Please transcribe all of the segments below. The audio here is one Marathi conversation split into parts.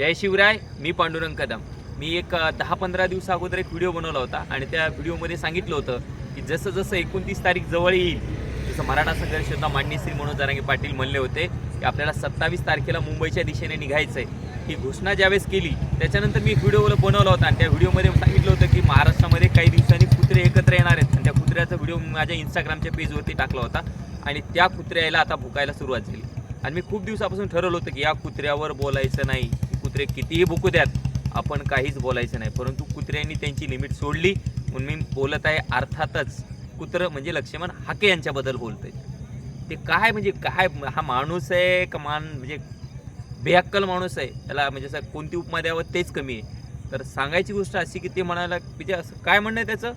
जय शिवराय मी पांडुरंग कदम. मी एक दहा पंधरा दिवसा अगोदर एक व्हिडिओ बनवला होता आणि त्या व्हिडिओमध्ये सांगितलं होतं की जसं जसं एकोणतीस तारीख जवळ येईल जसं मराठा संघर्ष योद्धा मांडणी श्री मनोज जारांगे पाटील म्हणले होते की आपल्याला सत्तावीस तारखेला मुंबईच्या दिशेने निघायचं आहे ही घोषणा ज्यावेळेस केली त्याच्यानंतर मी एक व्हिडिओ बनवला होता आणि त्या व्हिडिओमध्ये सांगितलं होतं की महाराष्ट्रामध्ये काही दिवसांनी कुत्रे एकत्र येणार आहेत. आणि त्या कुत्र्याचा व्हिडिओ माझ्या इंस्टाग्रामच्या पेजवरती टाकला होता आणि त्या कुत्र्याला आता भुकायला सुरुवात झाली. आणि मी खूप दिवसापासून ठरवलं होतं की या कुत्र्यावर बोलायचं नाही. कुत्रे कितीही भुकू द्यात आपण काहीच बोलायचं नाही. परंतु कुत्र्यांनी त्यांची लिमिट सोडली. म्हणून मी बोलत आहे अर्थातच कुत्रं म्हणजे लक्ष्मण हाके यांच्याबद्दल बोलत आहे ते काय म्हणजे काय हा माणूस आहे का मान म्हणजे बेअक्कल माणूस आहे? त्याला म्हणजे असं कोणती उपमा द्यावं तेच कमी आहे. तर सांगायची गोष्ट अशी की ते म्हणायला म्हणजे असं काय म्हणणं आहे त्याचं?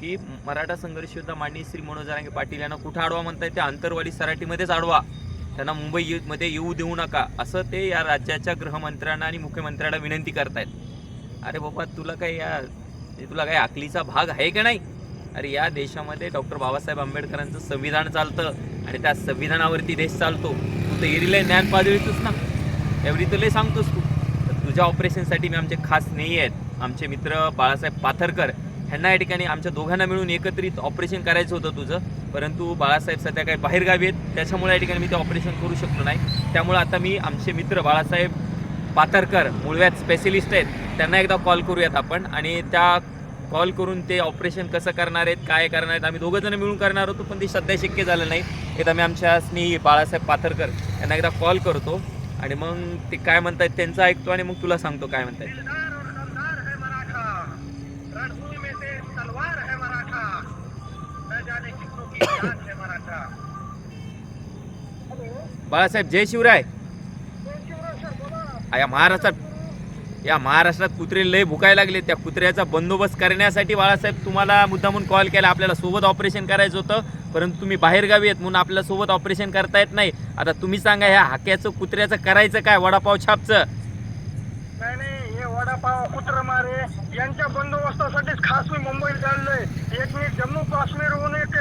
की मराठा संघर्ष योद्धा मांडणी श्री मनोज रांगे पाटील यांना कुठं आडवा म्हणताय ते आंतरवाडी सराठीमध्येच आडवा. त्यांना मुंबई येऊ- येऊ देऊ नका असं ते या राज्याच्या गृहमंत्र्यांना आणि मुख्यमंत्र्यांना विनंती करतायत. अरे बाबा तुला काही या तुला काय अकलीचा भाग आहे का नाही? अरे या देशामध्ये डॉक्टर बाबासाहेब आंबेडकरांचं संविधान चालतं आणि त्या संविधानावरती देश चालतो. तू तर एरीला ज्ञान पाजळीतोस ना. एवढी तर सांगतोस तू. तुझ्या ऑपरेशनसाठी मी आमचे खास स्नेही आहेत. आमचे मित्र बाळासाहेब पाथरकर ह्यांना या ठिकाणी आमच्या दोघांना मिळून एकत्रित ऑपरेशन करायचं होतं तुझं. परंतु बाळासाहेब सध्या काही बाहेरगावी आहेत त्याच्यामुळे या ठिकाणी मी ते ऑपरेशन करू शकलो नाही. त्यामुळे आता मी आमचे मित्र बाळासाहेब पाथरकर मुळव्यात स्पेशलिस्ट आहेत त्यांना एकदा कॉल करूयात आपण. आणि त्या कॉल करून ते ऑपरेशन कसं करणार आहेत काय करणार आहेत आम्ही दोघं जण मिळून करणार होतो पण ते सध्या शक्य झालं नाही. एकदा मी आमच्या स्नेही बाळासाहेब पाथरकर यांना एकदा कॉल करतो. आणि मग ते काय म्हणतात त्यांचं ऐकतो आणि मग तुला सांगतो काय म्हणतात तलवार है मराठा न जाने किसको की जान है मराठा बाळासाहेब जय शिवराय. या महाराष्ट्रात या महाराष्ट्रात कुत्रे लय भुकायला लागले. त्या कुत्र्याचा बंदोबस्त करण्यासाठी बाळासाहेब तुम्हाला मुद्दामून कॉल केला. आपल्याला सोबत ऑपरेशन करायचं होतं. परंतु तुम्ही बाहेरगावी आहेत म्हणून आपल्याला सोबत ऑपरेशन करता येत नाही. आता तुम्ही सांगा ह्या हाक्याचं कुत्र्याचं करायचं काय? वडापाव छापचं. नाही कुत्र मारे यांच्या बंदोबस्तासाठीच खास मी मुंबईत चाललोय. एक मी जम्मू काश्मीरहून एक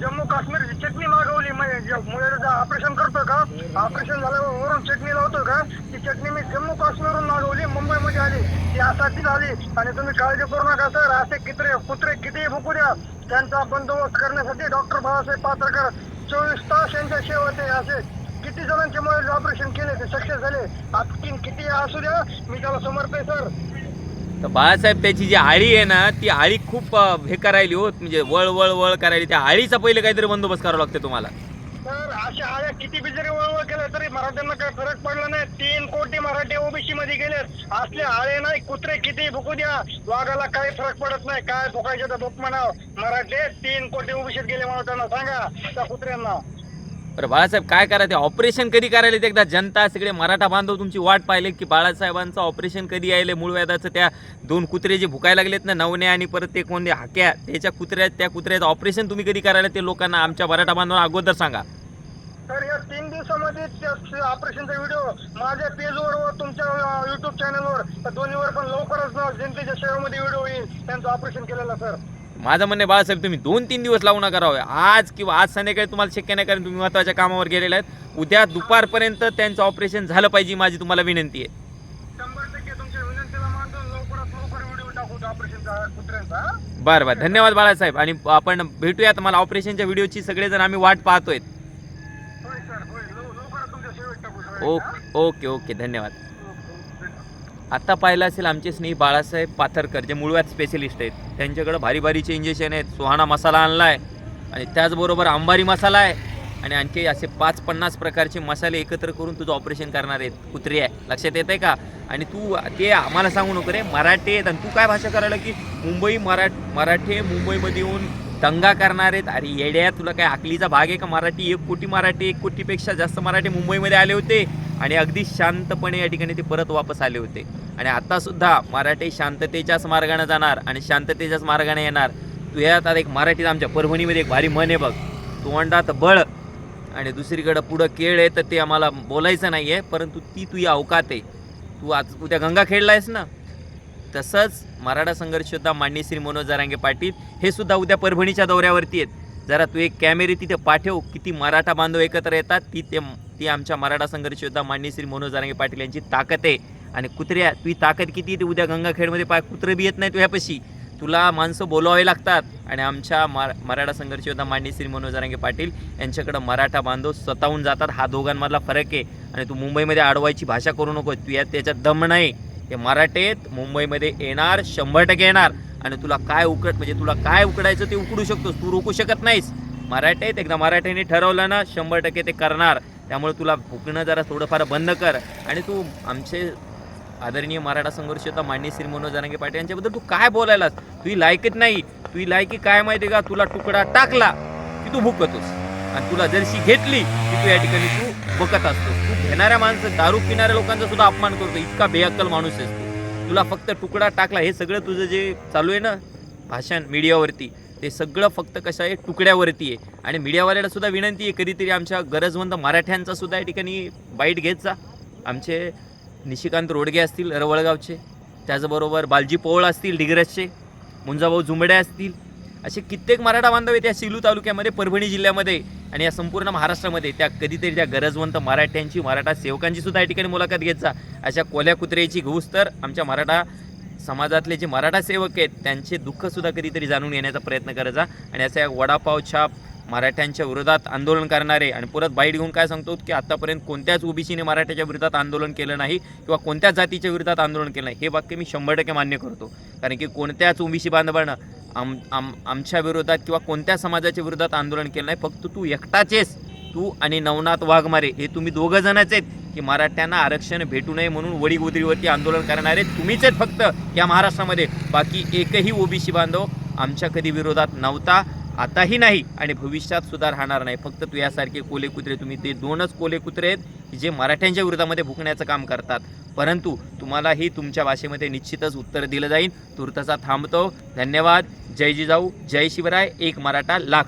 जम्मू काश्मीरची चटणी मागवली मुळेचं ऑपरेशन करतो का? ऑपरेशन झाल्यावर वरून चटणी लावतो का? ती चटणी मी जम्मू काश्मीरहून मागवली मुंबईमध्ये आली. ती यासाठीच झाली. आणि तुम्ही काळजी करू नका सर. असे कित्रे कुत्रे कितीही फुकू द्या. त्यांचा बंदोबस्त करण्यासाठी डॉक्टर बाबासाहेब पात्रकर चोवीस तास यांच्या सेवेत असे किती जणांचे मुळे ऑपरेशन केले ते सक्सेस झाले. आणखीन किती असू द्या मी त्याला समर्थ आहे सर तर बाळासाहेब त्याची जी आळी आहे ना ती आळी खूप अ, हे करायली हो म्हणजे वळ वळ वळ करायली. त्या आळीचा पहिले काहीतरी बंदोबस्त करावा लागते तुम्हाला. सर अशा आळ्या किती बी जरी वळवळ केलं तरी मराठ्यांना काही फरक पडला नाही. तीन कोटी मराठी ओबीसी मध्ये गेलेत. असले आळे नाही कुत्रे किती भुकू द्या वाघाला काही फरक पडत नाही. काय भुकायचे तर भूक म्हणाव. मराठे तीन कोटी ओबीसीत गेले म्हणून त्यांना सांगा त्या कुत्र्यांना. बरं बाळासाहेब काय करायचं ऑपरेशन कधी करायला ते एकदा? जनता सगळे मराठा बांधव तुमची वाट पाहिले की बाळासाहेबांचं ऑपरेशन कधी यायले? मूळ व्याधाचं त्या दोन कुत्रे जे भुकायला लागलेत ना नवने आणि परत ते कोणते हाक्या त्याच्या कुत्र्या त्या कुत्र्याचं ऑपरेशन तुम्ही कधी करायला? ते लोकांना आमच्या मराठा बांधवांना अगोदर सांगा. तर या तीन दिवसामध्ये त्या ऑपरेशनचा व्हिडिओ माझ्या पेजवर व तुमच्या युट्यूब चॅनलवर दोन्हीवर पण लवकरच जनतेच्या सेवेमध्ये व्हिडिओ येईल. त्यांचं ऑपरेशन केलेलं सर माझं म्हणणं बाळासाहेब तुम्ही दोन तीन दिवस लावू नका राहू. आज किंवा आज संध्याकाळी तुम्हाला शक्य नाही कारण तुम्ही महत्त्वाच्या कामावर गेलेले आहेत. उद्या दुपारपर्यंत त्यांचं ऑपरेशन झालं पाहिजे माझी तुम्हाला विनंती आहे? बरं बरं. धन्यवाद बाळासाहेब. आणि आपण भेटूयात मला ऑपरेशनच्या व्हिडिओची. सगळेजण आम्ही वाट पाहतोय. Okay okay okay. धन्यवाद. आत्ता पाहिलं असेल आमचे स्नेही बाळासाहेब पाथरकर जे मुळव्यात स्पेशलिस्ट आहेत. त्यांच्याकडं भारी भारीचे इंजेक्शन आहेत. सुहाणा मसाला आणला आहे आणि त्याचबरोबर अंबारी मसाला आहे. आणि आणखी असे पाच पन्नास प्रकारचे मसाले एकत्र करून तुझं ऑपरेशन करणार आहेत. कुत्री आहे. लक्षात येत आहे का? आणि तू ते आम्हाला सांगू नको रे. मराठी आहेत. आणि तू काय भाषा करायला की मुंबई मरा मराठी मुंबईमध्ये येऊन दंगा करणार आहेत. अरे येड्या तुला काय आकलीचा भाग आहे का मराठी? एक कोटी मराठी एक कोटीपेक्षा जास्त मराठी मुंबईमध्ये आले होते. आणि अगदी शांतपणे या ठिकाणी ते परत वापस आले होते. आणि आत्तासुद्धा मराठी शांततेच्याच मार्गाने जाणार आणि शांततेच्याच मार्गाने येणार. तू आता एक मराठीत आमच्या परभणीमध्ये एक भारी मन आहे बघ. तोंडात बळ आणि दुसरीकडं पुढं केळ आहे तर ते आम्हाला बोलायचं नाही आहे परंतु ती तुझी अवकात आहे. तू आज उद्या गंगा खेळला आहेस ना? तसंच मराठा संघर्ष योद्धा मान्य श्री मनोज जरांगे पाटील हे सुद्धा उद्या परभणीच्या दौऱ्यावरती आहेत. जरा तू एक कॅमेरे तिथे पाठव किती मराठा बांधव एकत्र येतात ती ते ती आमच्या मराठा संघर्ष योद्धा मान्य श्री मनोज जरांगे पाटील यांची ताकद आहे. आणि कुत्र्या तुझी ताकद किती येते उद्या गंगाखेडमध्ये पाय कुत्रं बी येत नाही तुझ्यापाशी. तुला माणसं बोलावे लागतात. आणि आमच्या मरा मराठा संघर्ष योद्धा मांडणी श्री मनोज जरांगे पाटील यांच्याकडं मराठा बांधव स्वतःहून जातात. हा दोघांमधला फरक आहे. आणि तू मुंबईमध्ये आडवायची भाषा करू नको. तू यात त्याच्यात दम नाही. हे मराठेत मुंबईमध्ये येणार शंभर टक्के येणार. आणि तुला काय उकड म्हणजे तुला काय उकडायचं ते उकडू शकतोस. तू रोखू शकत नाहीस. मराठीत एकदा मराठ्याने ठरवलं ना शंभर टक्के ते करणार. त्यामुळे तुला भुकणं जरा थोडंफार बंद कर. आणि तू आमचे आदरणीय मराठा संघर्ष होता मान्य श्री मनोज जरांगे पाटील यांच्याबद्दल तू काय बोलायलास? तुझी लायकीत नाही? तुझी लायकी काय माहिती का? तुला तुकडा टाकला की तू भुकतोस. आणि तुला जर्शी घेतली की तू या ठिकाणी तू बघत असतो तू घेणाऱ्या माणसं दारू पिणाऱ्या लोकांचा सुद्धा अपमान करतो इतका बेअक्कल माणूस आहेस तू. तुला फक्त तुकडा टाकला हे सगळं तुझं जे चालू आहे ना भाषण मीडियावरती ते सगळं फक्त कसं आहे? तुकड्यावरती आहे. आणि मीडियावाल्याला सुद्धा विनंती आहे कधीतरी आमच्या गरजवंत मराठ्यांचा सुद्धा या ठिकाणी बाईट घेत जा. आमचे निशिकांत रोडगे असतील रवळगावचे त्याचबरोबर बालजी पोवळ असतील डिग्रजचे मुंजाभाऊ झुंबडे असतील असे कित्येक मराठा बांधव आहेत या सिलू तालुक्यामध्ये परभणी जिल्ह्यामध्ये आणि या संपूर्ण महाराष्ट्रामध्ये. त्या कधीतरी त्या गरजवंत मराठ्यांची मराठा सेवकांची सुद्धा या ठिकाणी मुलाखत घेत जा. अशा कोल्या कुत्र्याची घूस तर आमच्या मराठा समाजातले जे मराठा सेवक आहेत त्यांचे दुःखसुद्धा कधीतरी जाणून घेण्याचा प्रयत्न करायचा आणि असा या वडापाव छाप मराठ्यांच्या विरोधात आंदोलन करणारे आणि परत बाईट घेऊन काय सांगतो की आतापर्यंत कोणत्याच ओबीसीने मराठ्याच्या विरोधात आंदोलन केलं नाही किंवा कोणत्याच जातीच्या विरोधात आंदोलन केलं नाही. हे वाक्य मी शंभर टक्के मान्य करतो. कारण की कोणत्याच ओबीसी बांधवानं आम आम आमच्या विरोधात किंवा कोणत्या समाजाच्या विरोधात आंदोलन केलं नाही. फक्त तू एकटाचेस तू आणि नवनाथ वाघमारे हे तुम्ही दोघं जणच आहेत की मराठ्यांना आरक्षण भेटू नये म्हणून वडीगोदरीवरती आंदोलन करणारे तुम्हीच आहेत फक्त या महाराष्ट्रामध्ये. बाकी एकही ओबीसी बांधव आमच्या कधी विरोधात नव्हता. आताही नाही आणि भविष्यात सुद्धा राहणार नाही. फक्त तू यासारखे कोले कुत्रे तुम्ही ते दोनच कोले कुत्रे आहेत जे मराठ्यांच्या विरोधामध्ये भुकण्याचं काम करतात. परंतु तुम्हालाही तुमच्या भाषेमध्ये निश्चितच उत्तर दिलं जाईल. तुर्तसा थांबतो. धन्यवाद. जय जिजाऊ. जय शिवराय. एक मराठा लाख